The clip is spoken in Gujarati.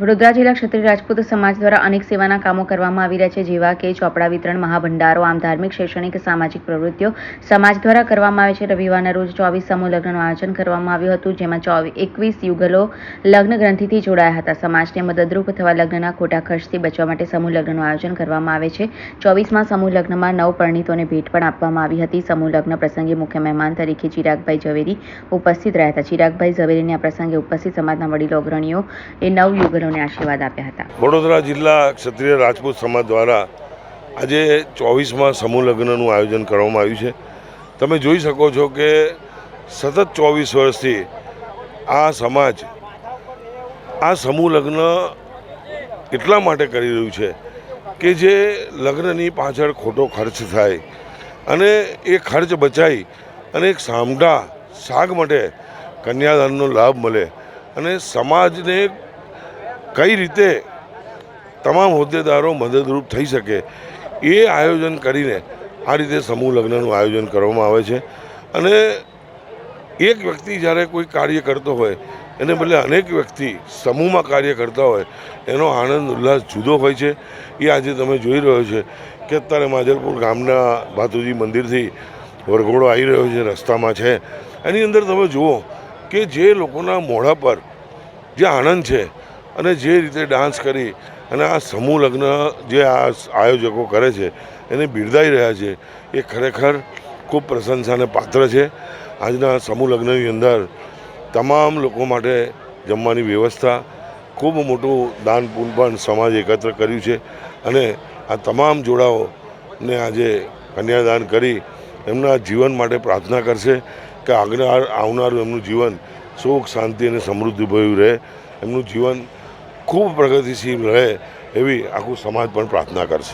વડોદરા જિલ્લા ક્ષત્રિય રાજપૂત સમાજ દ્વારા અનેક સેવાના કામો કરવામાં આવી રહ્યા છે, જેવા કે ચોપડા વિતરણ, મહાભંડારો, આમ ધાર્મિક, શૈક્ષણિક, સામાજિક પ્રવૃત્તિઓ સમાજ દ્વારા કરવામાં આવે છે. રવિવારના રોજ ચોવીસ સમૂહ લગ્નનું આયોજન કરવામાં આવ્યું હતું, જેમાં એકવીસ યુગલો લગ્ન ગ્રંથિથી જોડાયા હતા. સમાજને મદદરૂપ થવા લગ્નના ખોટા ખર્ચથી બચવા માટે સમૂહ લગ્નનું આયોજન કરવામાં આવે છે. ચોવીસમાં સમૂહ લગ્નમાં નવ પરિણીતોને ભેટ પણ આપવામાં આવી હતી. સમૂહ લગ્ન પ્રસંગે મુખ્ય મહેમાન તરીકે ચિરાગભાઈ ઝવેરી ઉપસ્થિત રહ્યા હતા. ચિરાગભાઈ ઝવેરીને આ પ્રસંગે ઉપસ્થિત સમાજના વડીલો, અગ્રણીઓ એ નવ યુગલોને આશીર્વાદ આપ્યા હતા. વડોદરા જિલ્લા ક્ષત્રિય રાજપૂત સમાજ દ્વારા આજે ચોવીસમાં સમૂહ લગ્નનું આયોજન કરવામાં આવ્યું છે. તમે જોઈ શકો છો કે સતત ચોવીસ વર્ષથી આ સમાજ, આ સમૂહ લગ્ન એટલા માટે કરી રહ્યું છે કે જે લગ્નની પાછળ ખોટો ખર્ચ થાય અને એ ખર્ચ બચાવી અને એક સામઢા શાક માટે કન્યાદાનનો લાભ મળે અને સમાજને કઈ રીતે તમામ હોદ્દેદારો મદદરૂપ થઈ શકે એ આયોજન કરીને આ રીતે સમૂહ લગ્નનું આયોજન કરવામાં આવે છે. અને એક વ્યક્તિ જ્યારે કોઈ કાર્ય કરતો હોય, એને બદલે અનેક વ્યક્તિ સમૂહમાં કાર્ય કરતા હોય, એનો આનંદ, ઉલ્લાસ જુદો હોય છે. એ આજે તમે જોઈ રહ્યો છે કે અત્યારે માજલપુર ગામના ભાતુજી મંદિરથી વરઘોડો આવી રહ્યો છે, રસ્તામાં છે. એની અંદર તમે જુઓ કે જે લોકોના મોઢા પર જે આનંદ છે અને જે રીતે ડાન્સ કરી અને આ સમૂહ લગ્ન જે આ આયોજકો કરે છે, એને બિરદાઈ રહ્યા છે, એ ખરેખર ખૂબ પ્રશંસાને પાત્ર છે. આજના સમૂહ લગ્નની અંદર તમામ લોકો માટે જમવાની વ્યવસ્થા, ખૂબ મોટું દાન પુન પણ સમાજ એકત્ર કર્યું છે અને આ તમામ જોડાઓને આજે કન્યાદાન કરી એમના જીવન માટે પ્રાર્થના કરશે કે આગળ આવનારું એમનું જીવન સુખ, શાંતિ અને સમૃદ્ધિભર્યું રહે. એમનું જીવન ખૂબ પ્રગતિશીલ રહે એવી આખું સમાજ પણ પ્રાર્થના કરશે.